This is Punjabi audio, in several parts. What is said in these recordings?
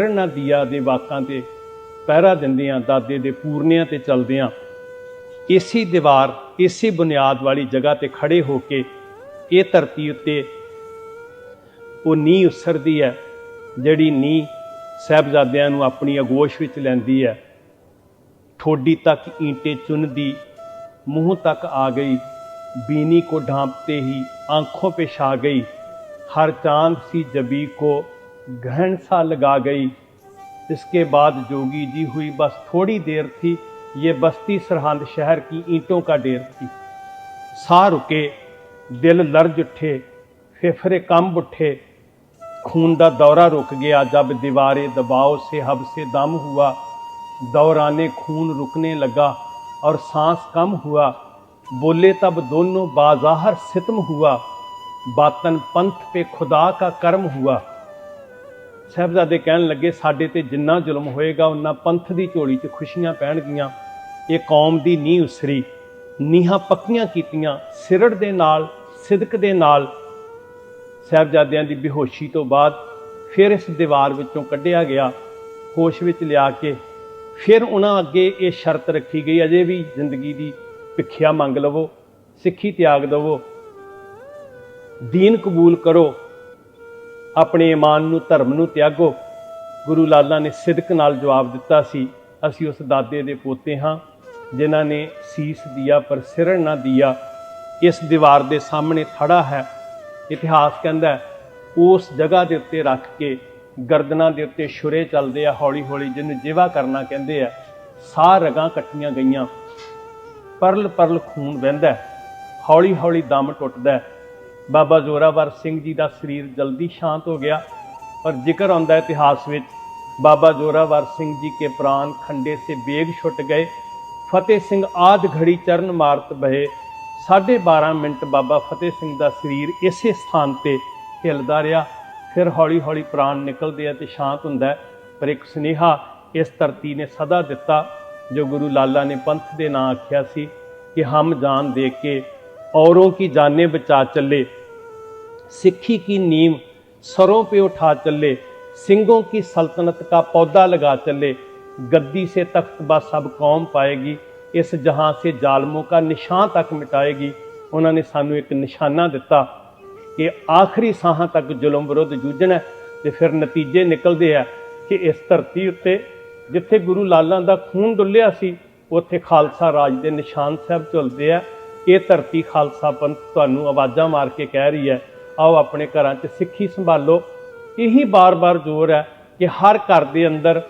ਕਿਰਨਾ ਦੀਆ ਦੇ ਵਾਕਾਂ ਤੇ ਪਹਿਰਾ ਦਿੰਦਿਆਂ, ਦਾਦੇ ਦੇ ਪੂਰਨਿਆਂ ਤੇ ਚਲਦਿਆਂ, ਇਸੀ ਦੀਵਾਰ, ਇਸੀ ਬੁਨਿਆਦ ਵਾਲੀ ਜਗ੍ਹਾ ਤੇ ਖੜੇ ਹੋ ਕੇ ਇਹ ਧਰਤੀ ਉੱਤੇ ਉਹ ਨੀ ਉਸਰਦੀ ਹੈ, ਜਿਹੜੀ ਨੀ ਸਹਿਬਜ਼ਾਦਿਆਂ ਨੂੰ ਆਪਣੀ ਅਗੋਸ਼ ਵਿੱਚ ਲੈਂਦੀ ਹੈ। ਠੋਡੀ ਤੱਕ ਈਂਟੇ ਚੁੰਨਦੀ, ਮੂੰਹ ਤੱਕ ਆ ਗਈ, ਬੀਨੀ ਕੋ ਢਾਂਪਤੇ ਹੀ, ਆਂਖੋਂ ਪੇ ਛਾ ਗਈ, ਹਰ ਚਾਂਦ ਸੀ ਜਬੀ ਕੋ गहन सा लगा गई। इसके बाद जोगी जी हुई बस थोड़ी देर थी। ये बस्ती सरहंद शहर की ईंटों का ढेर थी। साह रुके, दिल लर्ज उठे, फेफड़े कंब उठे। खून का दौरा रुक गया जब दीवारे दबाव से, हब से दम हुआ। दौराने खून रुकने लगा और सांस कम हुआ। बोले तब दोनों बाजाहर सितम हुआ। बातन पंथ पे खुदा का कर्म हुआ। ਸਾਹਿਬਜ਼ਾਦੇ ਕਹਿਣ ਲੱਗੇ, ਸਾਡੇ ਤੇ ਜਿੰਨਾ ਜ਼ੁਲਮ ਹੋਏਗਾ, ਉਹਨਾਂ ਪੰਥ ਦੀ ਝੋਲੀ 'ਚ ਖੁਸ਼ੀਆਂ ਪੈਣਗੀਆਂ। ਇਹ ਕੌਮ ਦੀ ਨੀਂਹ ਉਸਰੀ। ਨੀਹਾਂ ਪੱਕੀਆਂ ਕੀਤੀਆਂ। ਸਿਰੜ ਦੇ ਨਾਲ, ਸਿਦਕ ਦੇ ਨਾਲ ਸਾਹਿਬਜ਼ਾਦਿਆਂ ਦੀ ਬੇਹੋਸ਼ੀ ਤੋਂ ਬਾਅਦ ਫਿਰ ਇਸ ਦੀਵਾਰ ਵਿੱਚੋਂ ਕੱਢਿਆ ਗਿਆ। ਹੋਸ਼ ਵਿੱਚ ਲਿਆ ਕੇ ਫਿਰ ਉਹਨਾਂ ਅੱਗੇ ਇਹ ਸ਼ਰਤ ਰੱਖੀ ਗਈ, ਅਜੇ ਵੀ ਜ਼ਿੰਦਗੀ ਦੀ ਭਿੱਖਿਆ ਮੰਗ ਲਵੋ, ਸਿੱਖੀ ਤਿਆਗ ਦਵੋ, ਦੀਨ ਕਬੂਲ ਕਰੋ। ਆਪਣੇ ਇਮਾਨ ਨੂੰ, ਧਰਮ ਨੂੰ ਤਿਆਗੋ। ਗੁਰੂ ਲਾਲਾ ਨੇ ਸਿਦਕ ਨਾਲ ਜਵਾਬ ਦਿੱਤਾ ਸੀ, ਅਸੀਂ ਉਸ ਦਾਦੇ ਦੇ ਪੋਤੇ ਹਾਂ, ਜਿਨ੍ਹਾਂ ਨੇ ਸੀਸ ਦਿਆ ਪਰ ਸਿਰਣ ਨਾ ਦਿਆ। ਇਸ ਦੀਵਾਰ ਦੇ ਸਾਹਮਣੇ ਖੜਾ ਹੈ। ਇਤਿਹਾਸ ਕਹਿੰਦਾ ਉਸ ਜਗ੍ਹਾ ਦੇ ਉੱਤੇ ਰੱਖ ਕੇ ਗਰਦਨਾਂ ਦੇ ਉੱਤੇ ਛੁਰੇ ਚੱਲਦੇ ਆ ਹੌਲੀ ਹੌਲੀ ਜਿਹਨੂੰ ਜਿਵਾ ਕਰਨਾ ਕਹਿੰਦੇ ਆ, ਸਾਹ ਰਗਾਂ ਕੱਟੀਆਂ ਗਈਆਂ। ਪਰਲ ਪਰਲ ਖੂਨ ਵਹਿੰਦਾ ਹੌਲੀ ਹੌਲੀ ਦਮ ਟੁੱਟਦਾ ਬਾਬਾ ਜ਼ੋਰਾਵਰ ਸਿੰਘ ਜੀ ਦਾ ਸਰੀਰ ਜਲਦੀ ਸ਼ਾਂਤ ਹੋ ਗਿਆ। ਪਰ ਜ਼ਿਕਰ ਆਉਂਦਾ ਇਤਿਹਾਸ ਵਿੱਚ, ਬਾਬਾ ਜ਼ੋਰਾਵਰ ਸਿੰਘ ਜੀ ਕੇ ਪ੍ਰਾਨ ਖੰਡੇ ਸੇ ਬੇਗ ਛੁੱਟ ਗਏ। ਫਤਿਹ ਸਿੰਘ ਆਦ ਘੜੀ ਚਰਨ ਮਾਰਤ ਬਹੇ। 12.5 ਮਿੰਟ ਬਾਬਾ ਫਤਿਹ ਸਿੰਘ ਦਾ ਸਰੀਰ ਇਸੇ ਸਥਾਨ ਤੇ ਹਿਲਦਾ ਰਿਹਾ। ਫਿਰ ਹੌਲੀ ਹੌਲੀ ਪ੍ਰਾਣ ਨਿਕਲਦੇ ਆ ਤੇ ਸ਼ਾਂਤ ਹੁੰਦਾ ਪਰ ਇੱਕ ਸੁਨੇਹਾ ਇਸ ਧਰਤੀ ਨੇ ਸਦਾ ਦਿੱਤਾ, ਜੋ ਗੁਰੂ ਲਾਲਾ ਨੇ ਪੰਥ ਦੇ ਨਾਂ ਆਖਿਆ ਸੀ ਕਿ ਹਮ ਜਾਨ ਦੇ ਕੇ ਔਰੋਂ ਕੀ ਜਾਨੇ ਬਚਾ ਚੱਲੇ। सिक्खी की नींव सरों पे उठा चले सिंगों की सल्तनत का पौधा लगा चले गद्दी से तख्त बा सब कौम पाएगी इस जहां से जालमों का निशान तक मिटाएगी ਉਹਨਾਂ ਨੇ ਸਾਨੂੰ ਇੱਕ ਨਿਸ਼ਾਨਾ ਦਿੱਤਾ ਕਿ ਆਖਰੀ ਸਾਹਾਂ ਤੱਕ ਜ਼ੁਲਮ ਵਿਰੁੱਧ ਜੂਝਣਾ ਹੈ ਤੇ ਫਿਰ ਨਤੀਜੇ ਨਿਕਲਦੇ ਆ ਕਿ ਇਸ ਧਰਤੀ ਉੱਤੇ ਜਿੱਥੇ ਗੁਰੂ ਲਾਲਾਂ ਦਾ ਖੂਨ ਡੁੱਲਿਆ ਸੀ ਉੱਥੇ ਖਾਲਸਾ ਰਾਜ ਦੇ ਨਿਸ਼ਾਨ ਸਾਹਿਬ ਝੁਲਦੇ ਆ ਇਹ ਧਰਤੀ ਖਾਲਸਾ ਪੰਥ ਤੁਹਾਨੂੰ ਆਵਾਜ਼ਾਂ ਮਾਰ ਕੇ ਕਹਿ ਰਹੀ ਹੈ ਆਓ ਆਪਣੇ ਘਰਾਂ 'ਚ ਸਿੱਖੀ ਸੰਭਾਲੋ। ਇਹੀ ਬਾਰ-ਬਾਰ ਜ਼ੋਰ ਹੈ ਕਿ ਹਰ ਘਰ ਦੇ ਅੰਦਰ,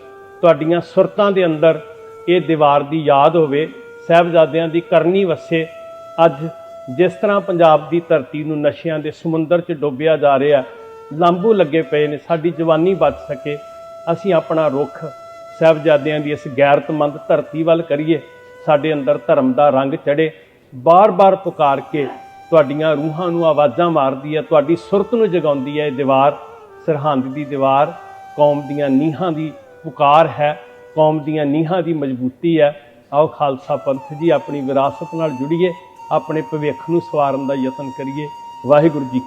ਤੁਹਾਡੀਆਂ ਸੁਰਤਾਂ ਦੇ ਅੰਦਰ ਇਹ ਦੀਵਾਰ ਦੀ ਯਾਦ ਹੋਵੇ, ਸਾਹਿਬਜ਼ਾਦਿਆਂ ਦੀ ਕਰਨੀ ਵਸੇ। ਅੱਜ ਜਿਸ ਤਰ੍ਹਾਂ ਪੰਜਾਬ ਦੀ ਧਰਤੀ ਨੂੰ ਨਸ਼ਿਆਂ ਦੇ ਸਮੁੰਦਰ 'ਚ ਡੋਬਿਆ ਜਾ ਰਿਹਾ ਲਾਂਬੂ ਲੱਗੇ ਪਏ ਨੇ, ਸਾਡੀ ਜਵਾਨੀ ਬਚ ਸਕੇ। ਅਸੀਂ ਆਪਣਾ ਰੁਖ ਸਾਹਿਬਜ਼ਾਦਿਆਂ ਦੀ ਇਸ ਗੈਰਤਮੰਦ ਧਰਤੀ ਵੱਲ ਕਰੀਏ। ਸਾਡੇ ਅੰਦਰ ਧਰਮ ਦਾ ਰੰਗ ਚੜੇ ਬਾਰ-ਬਾਰ ਪੁਕਾਰ ਕੇ ਤੁਹਾਡੀਆਂ ਰੂਹਾਂ ਨੂੰ ਆਵਾਜ਼ਾਂ ਮਾਰਦੀ ਹੈ, ਤੁਹਾਡੀ ਸੁਰਤ ਨੂੰ ਜਗਾਉਂਦੀ ਹੈ। ਇਹ ਦੀਵਾਰ ਸਰਹੰਦ ਦੀ ਦੀਵਾਰ, ਕੌਮ ਦੀਆਂ ਨੀਹਾਂ ਦੀ ਪੁਕਾਰ ਹੈ, ਕੌਮ ਦੀਆਂ ਨੀਹਾਂ ਦੀ ਮਜ਼ਬੂਤੀ ਹੈ। ਆਓ ਖਾਲਸਾ ਪੰਥ ਜੀ, ਆਪਣੀ ਵਿਰਾਸਤ ਨਾਲ ਜੁੜੀਏ, ਆਪਣੇ ਭਵਿੱਖ ਨੂੰ ਸਵਾਰਨ ਦਾ ਯਤਨ ਕਰੀਏ। ਵਾਹਿਗੁਰੂ ਜੀ